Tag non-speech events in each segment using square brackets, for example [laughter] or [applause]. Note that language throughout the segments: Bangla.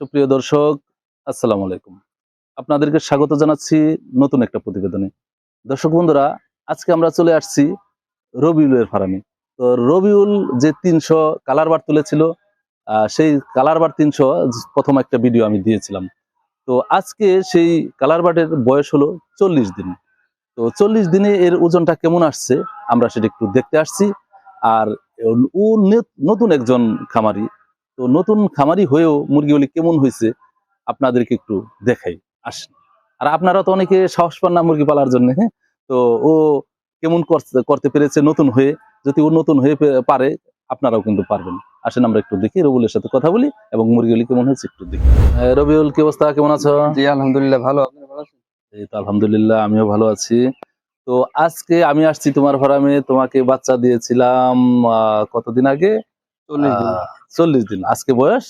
সুপ্রিয় দর্শক, আসসালামু আলাইকুম। আপনাদেরকে স্বাগত জানাচ্ছি নতুন একটা প্রতিবেদনে। দর্শক বন্ধুরা, আজকে আমরা চলে আসছি রবিউলের ফার্মে। তো রবিউল যে তিনশো কালার বার তুলেছিল সেই কালার বার তিনশো প্রথম একটা ভিডিও আমি দিয়েছিলাম। তো আজকে সেই কালার বার্ডের বয়স হলো চল্লিশ দিন। তো চল্লিশ দিনে এর ওজনটা কেমন আসছে, আমরা সেটা একটু দেখতে আসছি। আর ও নতুন একজন খামারি তো নতুন খামারি হয়েও মুরগিগুলি কেমন হয়েছে আপনাদেরকে একটু দেখাই আসেন। আর আপনারা তো অনেকে সাহস পান না মুরগি পালার জন্য হ্যাঁ? তো ও কেমন করতে- করতে পেরেছে নতুন হয়ে যদি ও নতুন হয়ে পারে আপনারাও কিন্তু পারবেন। আসেন আমরা একটু দেখি রবিউলের সাথে কথা বলি এবং মুরগিগুলি কেমন হয়েছে একটু দেখি। রবিউল কি অবস্থা? কেমন আছো? জি আলহামদুলিল্লাহ ভালো। এই তো আলহামদুলিল্লাহ আমিও ভালো আছি। তো আজকে আমি আসছি তোমার ফার্মে তোমাকে বাচ্চা দিয়েছিলাম আহ, কতদিন আগে? চল্লিশ দিন। আজকে বয়স?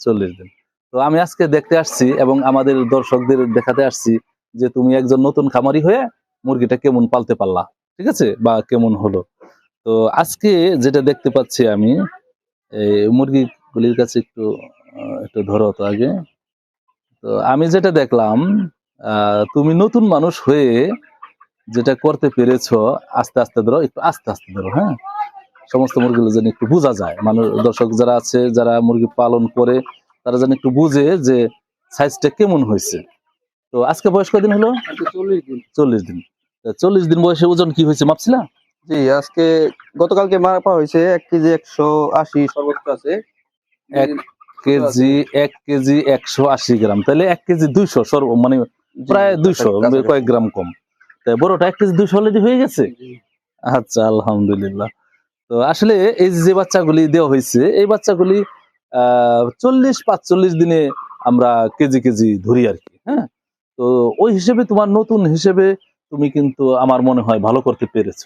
চল্লিশ দিন। তো আমি আজকে দেখতে আসছি এবং আমাদের দর্শকদের দেখাতে আসছি যে তুমি একজন নতুন খামারি হয়ে মুরগিটা কেমন পালতে পারলা ঠিক আছে? বা কেমন হলো? তো আজকে যেটা দেখতে পাচ্ছি আমি এই মুরগিগুলির কাছে একটু একটু ধরো তো আগে। তো আমি যেটা দেখলাম আহ, তুমি নতুন মানুষ হয়ে যেটা করতে পেরেছ আস্তে আস্তে ধরো একটু আস্তে আস্তে ধরো হ্যাঁ? সমস্ত মুরগিগুলো যেন একটু বোঝা যায়। মানুষ দর্শক যারা আছে যারা মুরগি পালন করে তারা যেন একটু বুঝে যে সাইজটা কেমন হয়েছে। তো আজকে বয়স কদিন হলো? চল্লিশ দিন। চল্লিশ দিন। চল্লিশ দিন বয়সে ওজন কি হয়েছে মাপছিলা? জি আজকে গতকালকে মাপা হয়েছে এক কেজি একশো আশি সর্বোচ্চ আছে। এক কেজি এক কেজি একশো আশি গ্রাম। তাহলে এক কেজি দুইশো সর্ব মানে প্রায় দুইশো কয়েক গ্রাম কম। তাই বড়টা এক কেজি দুইশো অলরেডি হয়ে গেছে? আচ্ছা আলহামদুলিল্লাহ। তো আসলে এই যে বাচ্চাগুলি দেওয়া হয়েছে এই বাচ্চাগুলি আহ চল্লিশ পাঁচচল্লিশ দিনে আমরা কেজি কেজি ধরি আর কি হ্যাঁ? তো ওই হিসেবে তোমার নতুন হিসেবে তুমি কিন্তু আমার মনে হয় ভালো করতে পেরেছ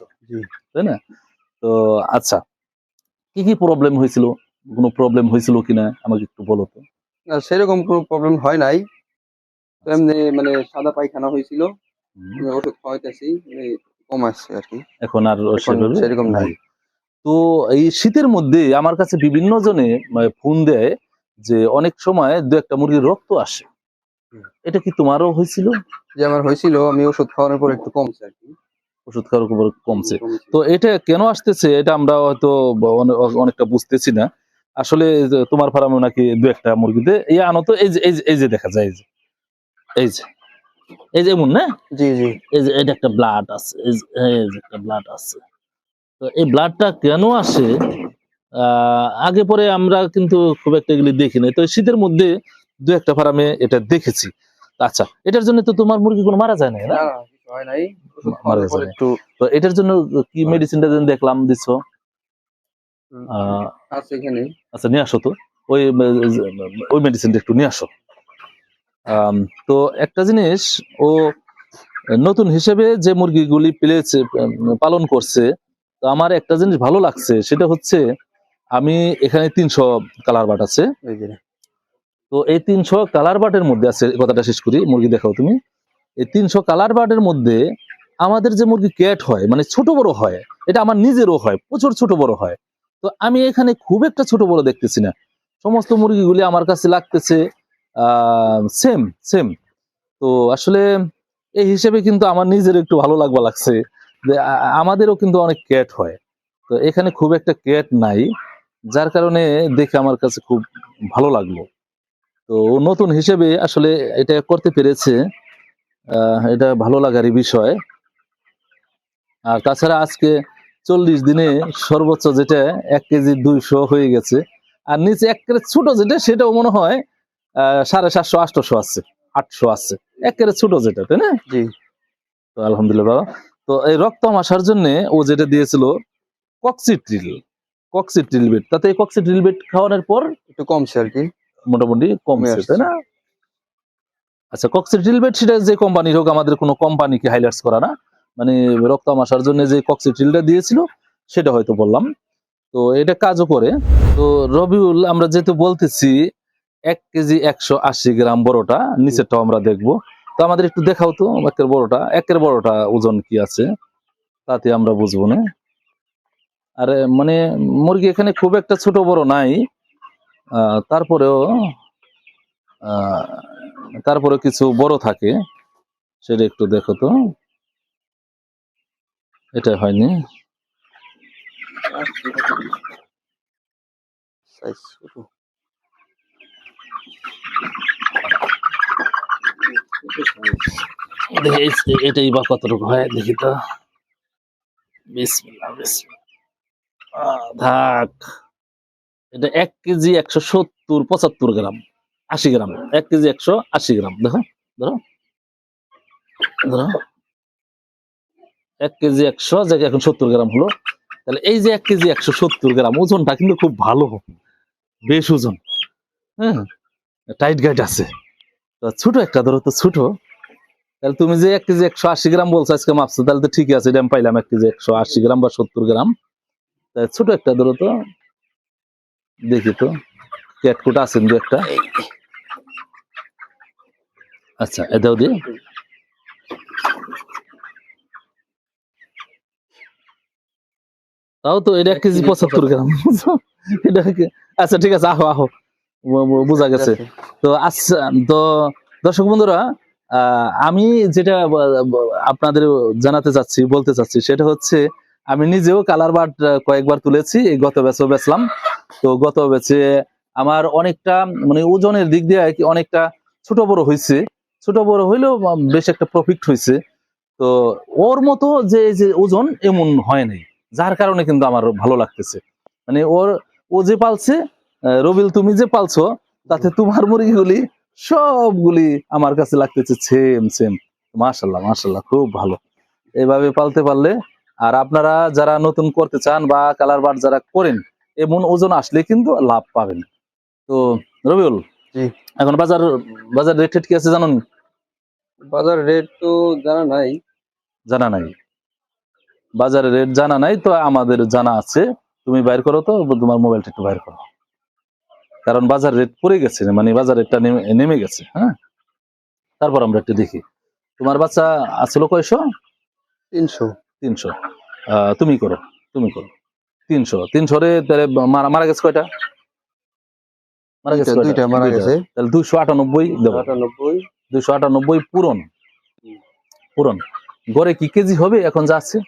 তাই না? তো আচ্ছা কি কি প্রবলেম হয়েছিল? কোনো প্রবলেম হয়েছিল কিনা আমাকে একটু বলো তো। না, সেরকম কোনো প্রবলেম হয় নাই। এমনি মানে সাদা পায়খানা হয়েছিল ওষুধ খাওয়াইতেছি মানে কম আসছে আর কি। এখন আর সেরকম নাই। তো এই শীতের মধ্যে আমার কাছে বিভিন্ন জনে মানে ফোন দেয় যে অনেক সময় দু একটা মুরগির রক্ত আসে। এটা কি তোমারও হয়েছিল? যে আমার হয়েছিল। আমি ওষুধ খাওয়ানোর পর একটু কমছে আর কি। ওষুধ খাওয়ার উপর কমছে। তো এটা কেন আসতেছে এটা আমরা হয়তো অনে- অনেকটা বুঝতেছি না। আসলে তোমার ফার্মে নাকি দু একটা মুরগিতে এই আনো তো এই যে এই যে- এই যে দেখা যায় এই যে এই যে এই যে এমন না? জি জি। এই যে এটা একটা ব্লাড আছে এই যে একটা ব্লাড আছে। তো এই ব্লাডটা কেন আসে? আহ, আগে পরে আমরা কিন্তু খুব একটা এগুলি দেখি নাই। তো শীতের মধ্যে দু একটা ফার্মে এটা দেখেছি। আচ্ছা এটার জন্য তো তোমার মুরগি কোনো মারা যায় না? না হয় মারা যায়। একটু তো এটার জন্য কি মেডিসিনটা যেন দেখলাম এখানে। আচ্ছা নিয়ে আসো তো। ওই ওই মেডিসিনটা একটু নিয়ে আসো। তো একটা জিনিস ও নতুন হিসেবে যে মুরগিগুলি পেলেছে পালন করছে তো আমার একটা জিনিস ভালো লাগছে সেটা হচ্ছে আমি এখানে তিনশো কালার বাট আছে। তো এই তিনশো কালার বাটের মধ্যে আছে কথাটা শেষ করি মুরগি দেখাও তুমি। এই তিনশো কালার বাটের মধ্যে আমাদের যে মুরগি ক্যাট হয় মানে ছোট বড় হয় এটা আমার নিজেরও হয় প্রচুর ছোট বড় হয়। তো আমি এখানে খুব একটা ছোট বড় দেখতেছি না। সমস্ত মুরগিগুলি আমার কাছে লাগতেছে সেম সেম তো আসলে এই হিসেবে কিন্তু আমার নিজের একটু ভালো লাগবা লাগছে। আমাদেরও কিন্তু অনেক ক্যাট হয়। তো এখানে খুব একটা ক্যাট নাই যার কারণে দেখে আমার কাছে খুব ভালো লাগল। তো নতুন হিসেবে আসলে এটা করতে পেরেছে এটা ভালো লাগারই বিষয়। আর তাছাড়া আজকে চল্লিশ দিনে সর্বোচ্চ যেটা এক কেজি দুইশো হয়ে গেছে আর নিচে এক একেবারে ছোট যেটা সেটাও মনে হয় আহ, সাড়ে সাতশো আটশো আছে আটশো আছে। এক একেবারে ছোট যেটা তাই না? জি। তো আলহামদুলিল্লাহ। বাবা। তো এই রক্তম আসার জন্য ও যেটা দিয়েছিল কক্সিট্রিল কক্সিট্রিল বেড। তাতে এই কক্সিট্রিল বেড খাওয়ানোর পর একটু কমছে আর কি। মোটামুটি কমছে। তাই না? আচ্ছা কক্সিট্রিল বেড সেটা যে কোম্পানির হোক আমাদের কোনো কোম্পানিকে হাইলাইটস করা না। মানে রক্তম আসার জন্য যে কক্সিট্রিলটা দিয়েছিল সেটা হয়তো বললাম। তো এটা কাজও করে। তো রবিউল আমরা যেহেতু বলতেছি এক কেজি একশো আশি গ্রাম বড়টা নিচেরটাও আমরা দেখব। তো আমাদের একটু দেখাও তো, একের বড়টা একের বড়টা ওজন কি আছে? তাতে আমরা বুঝব না। আরে মানে মুরগি এখানে খুব একটা ছোট বড় নাই। তারপরেও তারপরে কিছু বড় থাকে। সেটা একটু দেখো তো। এটা হয়নি। সাইজ এটাই বা কতটুকু হয় দেখি তো। আহ, এটা এক কেজি একশো সত্তর পঁচাত্তর গ্রাম আশি গ্রাম। এক কেজি একশো আশি গ্রাম দেখো ধরো। ধরো। এক কেজি একশো যে এখন সত্তর গ্রাম হলো তাহলে এই যে এক কেজি একশো সত্তর গ্রাম ওজনটা কিন্তু খুব ভালো বেশ ওজন। হ্যাঁ টাইট গাইট আছে। তো ছোট একটা ধরো তো ছোট। তাহলে তুমি যে এক কেজি একশো আশি গ্রাম বলছো আজকে মাপছো তাহলে তো ঠিকই আছে এটা আমি পাইলাম এক কেজি একশো আশি গ্রাম বা সত্তর গ্রাম। তা ছোট একটা ধরো তো দেখি তো ক্যাটকুট আছেন দু একটা। আচ্ছা এটাও দিয়ে তাও তো এটা এক কেজি পঁচাত্তর গ্রাম এটা আচ্ছা ঠিক আছে আহো আহো। বোঝা গেছে। তো আচ্ছা তো দর্শক বন্ধুরা আমি যেটা আপনাদের জানাতে চাচ্ছি বলতে চাচ্ছি সেটা হচ্ছে আমি নিজেও কালার বাট কয়েকবার তুলেছি এই গত ব্যাচও বেচলাম। তো গত ব্যাচে আমার অনেকটা মানে ওজনের দিক দিয়ে অনেকটা ছোট বড় হয়েছে ছোট বড় হইলেও বেশ একটা প্রফিট হয়েছে তো ওর মতো যে যে ওজন এমন হয় নাই। যার কারণে কিন্তু আমার ভালো লাগতেছে। মানে ওর ও যে পালছে রবিল তুমি যে পালছো তাতে তোমার মুরগিগুলি সবগুলি আমার কাছে লাগতেছে সেম সেম মাশাল্লাহ মাশাল্লাহ খুব ভালো। এভাবে পালতে পারলে আর আপনারা যারা নতুন করতে চান বা কালার বার যারা করেন এমন ওজন আসলে কিন্তু লাভ পাবেন। তো রবিউল এখন বাজার বাজার রেট কি আছে জানুন? বাজার রেট তো জানা নাই। জানা নাই। বাজারের রেট জানা নাই তো আমাদের জানা আছে। তুমি বাইর করো তো তোমার মোবাইলটা একটু বাইর করো। কারণ বাজার রেট পড়ে গেছে মানে বাজার রেটটা নেমে গেছে হ্যাঁ? তারপর আমরা একটু দেখি। তোমার বাচ্চা আসলো কয়শো? তিনশো। তিনশো। তুমি করো তুমি করো। তিনশো। তিনশো রে তাহলে মারা মারা গেছে কয়টা? মারা গেছে দুইটা- মারা গেছে। তাহলে দুইশো আটানব্বই দেবো। আটানব্বই। পূরণ। পূরণ। গড়ে কি কেজি হবে? এখন যা আছে?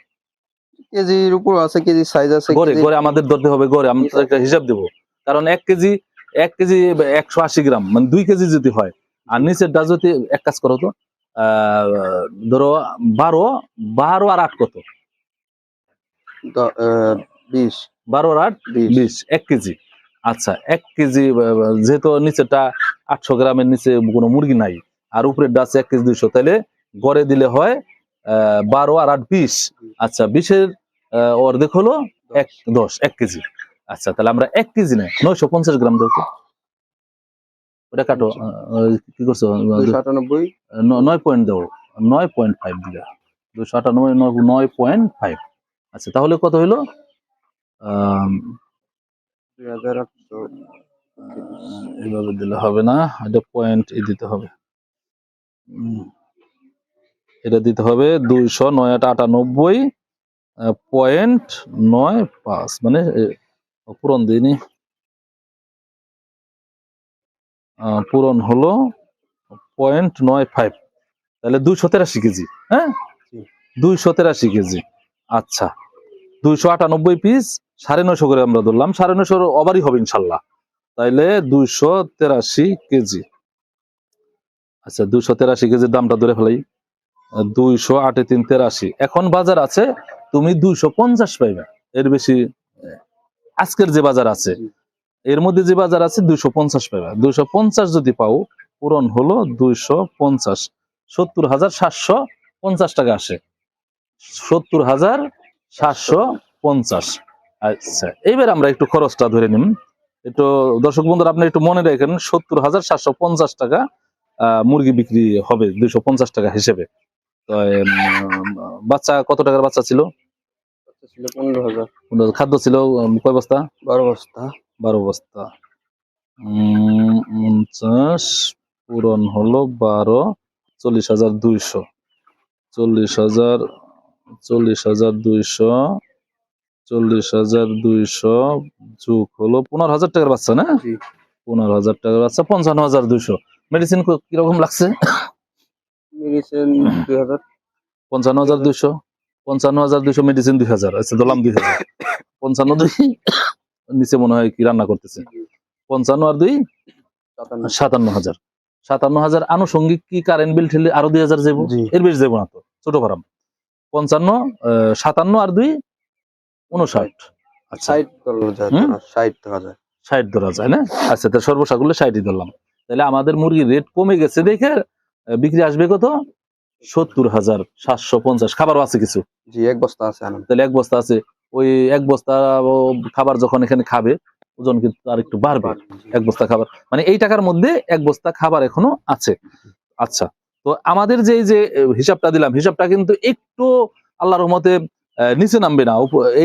কেজির উপর আছে কেজি সাইজ আছে গড়ে গড়ে আমাদের ধরতে হবে গড়ে। আমরা একটা হিসাব দেবো। কারণ এক কেজি এক কেজি একশো আশি গ্রাম মানে দুই কেজি যদি হয় আর নিচের নিচেরটা যদি এক কাজ করো তো আহ, ধরো বারো বারো আর আট কত? বিশ। বারো আর আট বিশ। এক কেজি। আচ্ছা এক কেজি যেহেতু নিচেটা আটশো গ্রামের নিচে কোনো মুরগি নাই আর উপরের আছে এক কেজি দুইশো তাহলে গড়ে দিলে হয় আহ, বারো আর আট বিশ। আচ্ছা বিশের অর্ধেক হলো এক দশ এক কেজি। আচ্ছা তাহলে আমরা এক কেজি নেই। নয়শো পঞ্চাশ গ্রাম দেবো ওটা কাটো আহ, কি করছ? আটানব্বই। নয় পয়েন্ট দেবো নয় পয়েন্ট ফাইভ দিলে। দুশো আটানব্বই নয়- পয়েন্ট ফাইভ আচ্ছা তাহলে কত হইল? এইভাবে দিলে হবে না এটা পয়েন্ট দিতে হবে। এটা দিতে হবে দুইশো নয় আট আটানব্বই পয়েন্ট নয় পাঁচ। মানে পূরণ দিইনি। পূরণ হলো পয়েন্ট নয় ফাইভ তাহলে দুইশো তেরাশি কেজি হ্যাঁ? দুইশো তেরাশি কেজি। আচ্ছা দুইশো আটানব্বই পিস সাড়ে নয়শো করে আমরা ধরলাম। সাড়ে নয়শোর ওভারই হবে ইনশাল্লাহ। তাইলে দুইশো তেরাশি কেজি। আচ্ছা দুইশো তেরাশি কেজির দামটা ধরে ফেলাই। দুইশো আটে তিন তেরাশি। এখন বাজার আছে তুমি দুইশো পঞ্চাশ পাইবে। এর বেশি আজকের যে বাজার আছে এর মধ্যে যে বাজার আছে দুইশো পঞ্চাশ পাইবে দুইশো পঞ্চাশ যদি পাও পূরণ হলো দুইশো পঞ্চাশ। সত্তর হাজার সাতশো পঞ্চাশ টাকা আসে। সত্তর হাজার সাতশো পঞ্চাশ। আচ্ছা এইবার আমরা একটু খরচটা ধরে নিন। একটু দর্শক বন্ধুরা আপনি একটু মনে রাখেন সত্তর হাজার সাতশো পঞ্চাশ টাকা আহ, মুরগি বিক্রি হবে দুইশো পঞ্চাশ টাকা হিসেবে। তো বাচ্চা কত টাকার বাচ্চা ছিল? ছিল পনেরো হাজার। খাদ্য ছিল কয় বস্তা? বারো বস্তা। বারো বস্তা। উনচাশ পূরণ হলো বারো চল্লিশ হাজার দুইশো। চল্লিশ হাজার চল্লিশ হাজার দুইশো চল্লিশ হাজার দুইশো যুগ হলো পনেরো হাজার টাকার বাচ্চা না? পনেরো হাজার টাকার বাচ্চা পঞ্চান্ন হাজার দুইশো। মেডিসিন কীরকম লাগছে? মেডিসিন দুই হাজার। পঞ্চান্ন হাজার দুইশো। পঞ্চান্ন হাজার দুইশো মেডিসিন দুই হাজার আচ্ছা ধরলাম দুই হাজার। পঞ্চান্ন দুই নিচে মনে হয় কি রান্না করতেছে? পঞ্চান্ন আর দুই সাতান্ন। হাজার। সাতান্ন হাজার আনুষঙ্গিক কি কারেন্ট বিল ঠেলে আরও দুই হাজার যাব এর বেশি যাব না তো ছোট ফার্ম। পঞ্চান্ন সাতান্ন আর দুই উনষাট আচ্ছা। ষাট? তোরা, ষাট ধরা যায় না? আচ্ছা তাহলে সর্বসাগুলো ষাটই ধরলাম। তাহলে আমাদের মুরগির রেট কমে গেছে দেখে বিক্রি আসবে কত? সত্তর হাজার সাতশো পঞ্চাশ। খাবারও আছে কিছু। জি এক বস্তা আছে তাহলে এক বস্তা আছে। ওই এক বস্তা খাবার যখন এখানে খাবে ওজন কিন্তু আর একটু বাড়বে। এক বস্তা খাবার। মানে এই টাকার মধ্যে এক বস্তা খাবার এখনও আছে। আচ্ছা তো আমাদের যে যে হিসাবটা দিলাম হিসাবটা কিন্তু একটু আল্লাহর রহমতে নিচে নামবে না।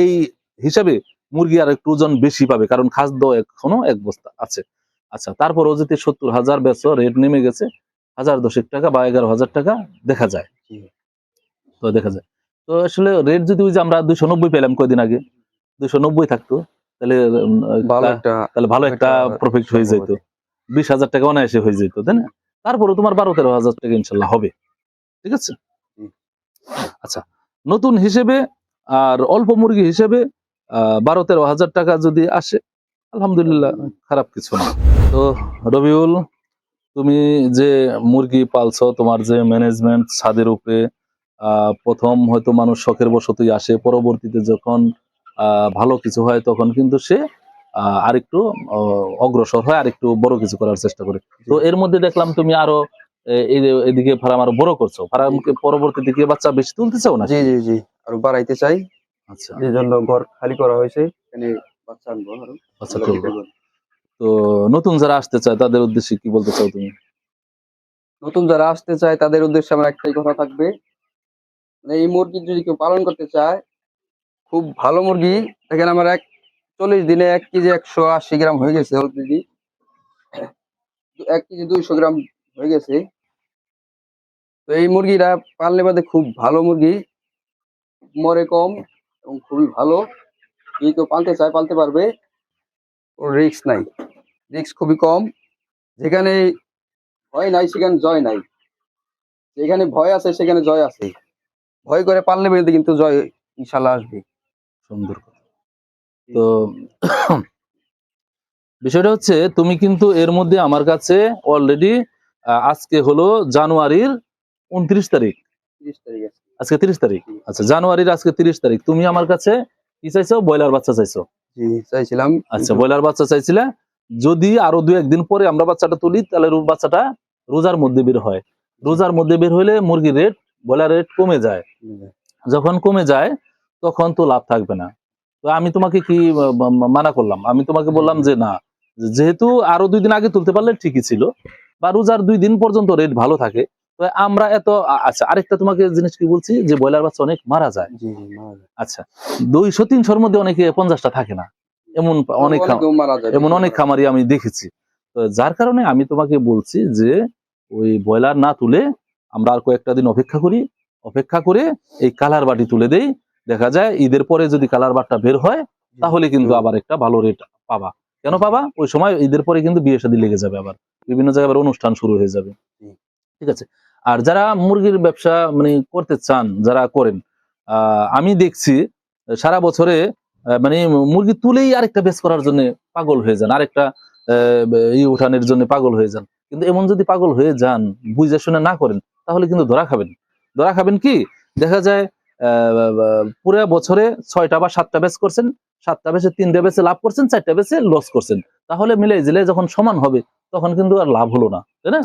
এই হিসাবে মুরগি আর একটু ওজন বেশি পাবে কারণ খাদ্য এখনও এক বস্তা আছে। আচ্ছা তারপরও যদি সত্তর হাজার বেচো রেট নেমে গেছে হাজার দশেক টাকা বা এগারো হাজার টাকা দেখা যায়। তো দেখা যায়। তো আসলে রেট যদি ওই যে আমরা দুইশো নব্বই পেলাম কয়দিন আগে দুইশো নব্বই থাকতো তাহলে ভালো একটা তাহলে ভালো একটা প্রফিট হয়ে যেত বিশ হাজার টাকা অনায়াসে হয়ে যেত তাই না? তারপরে তোমার বারো তেরো হাজার টাকা ইনশাল্লাহ হবে। ঠিক আছে? আচ্ছা নতুন হিসেবে আর অল্প মুরগি হিসেবে আহ, বারো তেরো হাজার টাকা যদি আসে আলহামদুলিল্লাহ খারাপ কিছু না। তো রবিউল তুমি যে মুরগি পালছো তোমার যে ম্যানেজমেন্ট ছাদের উপরে প্রথম হয়তো মানুষ শখের বশতই আসে পরবর্তীতে যখন আহ, ভালো কিছু হয় তখন কিন্তু সে আরেকটু অগ্রসর হয় আরেকটু বড় কিছু করার চেষ্টা করে। তো এর মধ্যে দেখলাম তুমি আরও এই এদিকে ফার্ম আরও বড় করছ। ফার্মকে পরবর্তী দিকে বাচ্চা বেশি তুলতে চাও না? জি জি জি আরও বাড়াইতে চাই। আচ্ছা। যে জন্য ঘর খালি করা হয়েছে এখানে বাচ্চা আনব আরও। আচ্ছা তুলবো। তো নতুন যারা আসতে চায় তাদের উদ্দেশ্যে কি বলতে চাও তুমি? নতুন যারা আসতে চায় তাদের উদ্দেশ্যে আমার একটাই কথা থাকবে মানে এই মুরগি যদি কেউ পালন করতে চায়, খুব ভালো মুরগি। দেখেন আমার এক চল্লিশ দিনে এক কেজি একশো আশি গ্রাম হয়ে গেছে অলরেডি এক কেজি দুইশো গ্রাম হয়ে গেছে। তো এই মুরগিটা পাললে বাদে খুব ভালো মুরগি। মরে কম এবং খুবই ভালো। যদি কেউ পালতে চায়, পালতে পারবে। রিক্স নাই। রিক্স খুবই কম। যেখানে ভয় নাই, সেখানে জয় নাই। যেখানে ভয় আছে, সেখানে জয় আছে। ভয় করে পারলে বেঁধে কিন্তু জয় ইনশাল্লাহ আসবে। সুন্দর তো [clears throat] বিষয়টা হচ্ছে তুমি কিন্তু এর মধ্যে আমার কাছে অলরেডি আজকে হলো জানুয়ারির উনত্রিশ তারিখ। আজকে তিরিশ তারিখ? আচ্ছা জানুয়ারির আজকে তিরিশ তারিখ। তুমি আমার কাছে কি চাইছো? ব্রয়লার বাচ্চা চাইছো? চাইছিলাম। আচ্ছা ব্রয়লার বাচ্চা চাইছিলে। যদি আরও দু একদিন পরে আমরা বাচ্চাটা তুলি তাহলে বাচ্চাটা রোজার মধ্যে বের হয়। রোজার মধ্যে বের হলে মুরগির রেট ব্রয়লার রেট কমে যায়। যখন কমে যায় তখন তো লাভ থাকবে না। তো আমি তোমাকে কি মানা করলাম? আমি তোমাকে বললাম যে না যেহেতু আরও দুই দিন আগে তুলতে পারলে ঠিকই ছিল বা রোজার দুই দিন পর্যন্ত রেট ভালো থাকে তো আমরা এত আচ্ছা আরেকটা তোমাকে জিনিস কি বলছি যে ব্রয়লার বাচ্চা অনেক মারা যায়। আচ্ছা দুইশো তিনশোর মধ্যে অনেকে পঞ্চাশটা থাকে না। এমন অনেক এমন অনেক খামারি আমি দেখেছি। তো যার কারণে আমি তোমাকে বলছি যে ওই ব্রয়লার না তুলে আমরা আর কয়েকটা দিন অপেক্ষা করি অপেক্ষা করে এই কালার বাটি তুলে দেই। দেখা যায় ঈদের পরে যদি কালার বাটটা বের হয় তাহলে কিন্তু আবার একটা ভালো রেট পাবা। কেন পাবা? ওই সময় ঈদের পরে কিন্তু বিয়ে শাদী লেগে যাবে আবার। বিভিন্ন জায়গায় আবার অনুষ্ঠান শুরু হয়ে যাবে। ঠিক আছে? আর যারা মুরগির ব্যবসা মানে করতে চান যারা করেন আহ, আমি দেখছি সারা বছরে মানে মুরগি তুলেই আরেকটা বেচ করার জন্য পাগল হয়ে যান। আরেকটা আহ, ই উঠানের জন্য পাগল হয়ে যান। কিন্তু এমন যদি পাগল হয়ে যান বুঝে শুনে না করেন তাহলে কিন্তু ধরা খাবেন। ধরা খাবেন কি? দেখা যায় পুরো বছরে ছয়টা বা সাতটা বেচ করছেন সাতটা বেচে তিনটা বেচে লাভ করছেন চারটা বেচে লস করছেন। তাহলে মিলে জিলে যখন সমান হবে তখন কিন্তু আর লাভ হলো না তাই না?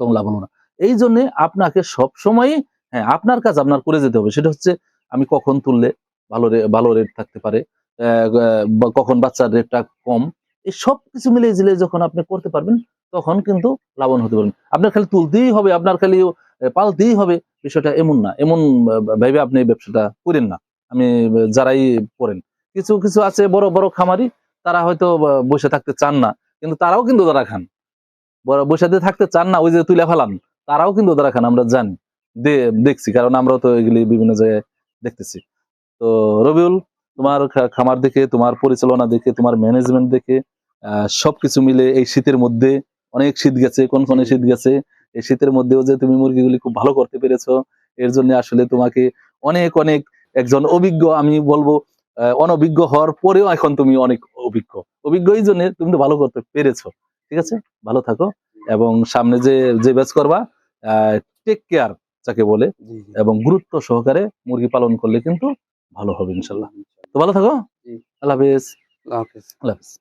তখন লাভ হলো না। এই জন্য আপনাকে সব সময় হ্যাঁ আপনার কাজ আপনার করে যেতে হবে। সেটা হচ্ছে আমি কখন তুললে ভালো ভালো রেট থাকতে পারে কখন বাচ্চার রেটটা কম এই সব কিছু মিলে জিলে যখন আপনি করতে পারবেন, তখন কিন্তু লাভবান হতে পারবেন। আপনার খালি তুলতেই হবে, আপনার খালি পালতেই হবে, বিষয়টা এমন না। এমন ভেবে আপনি ব্যবসাটা করেন না। আমি যারাই করেন। কিছু কিছু আছে বড় বড় খামারি, তারা হয়তো বসে থাকতে চান না। কিন্তু তারাও কিন্তু তারা খান। বড়, বসে থাকতে চান না, ওই যে তুলে ফেলান, তারাও কিন্তু তারা খান, আমরা জানি। দেখছি, কারণ আমরাও তো এগুলি বিভিন্ন জায়গায় দেখতেছি। তো রবিউল তোমার খামার দেখে তোমার পরিচালনা দেখে তোমার ম্যানেজমেন্ট দেখে সবকিছু মিলে এই শীতের মধ্যে অনেক শীত গেছে কোন কোনে শীত গেছে এই শীতের মধ্যেও যে তুমি মুরগিগুলি খুব ভালো করতে পেরেছ এর জন্য আসলে তোমাকে অনেক অনেক একজন অভিজ্ঞ আমি বলব অনভিজ্ঞ হওয়ার পরেও এখন তুমি অনেক অভিজ্ঞ। অভিজ্ঞ এই জন্য তুমি তো ভালো করতে পেরেছ ঠিক আছে? ভালো থাকো এবং সামনে যে যে ব্যাচ করবা টেক কেয়ার যাকে বলে এবং গুরুত্ব সহকারে মুরগি পালন করলে কিন্তু ভালো হবে ইনশাল্লাহ। তো ভালো থাকো। আল্লাহ হাফিজ। আল্লাহ হাফিজ। আল্লাহ হাফেজ।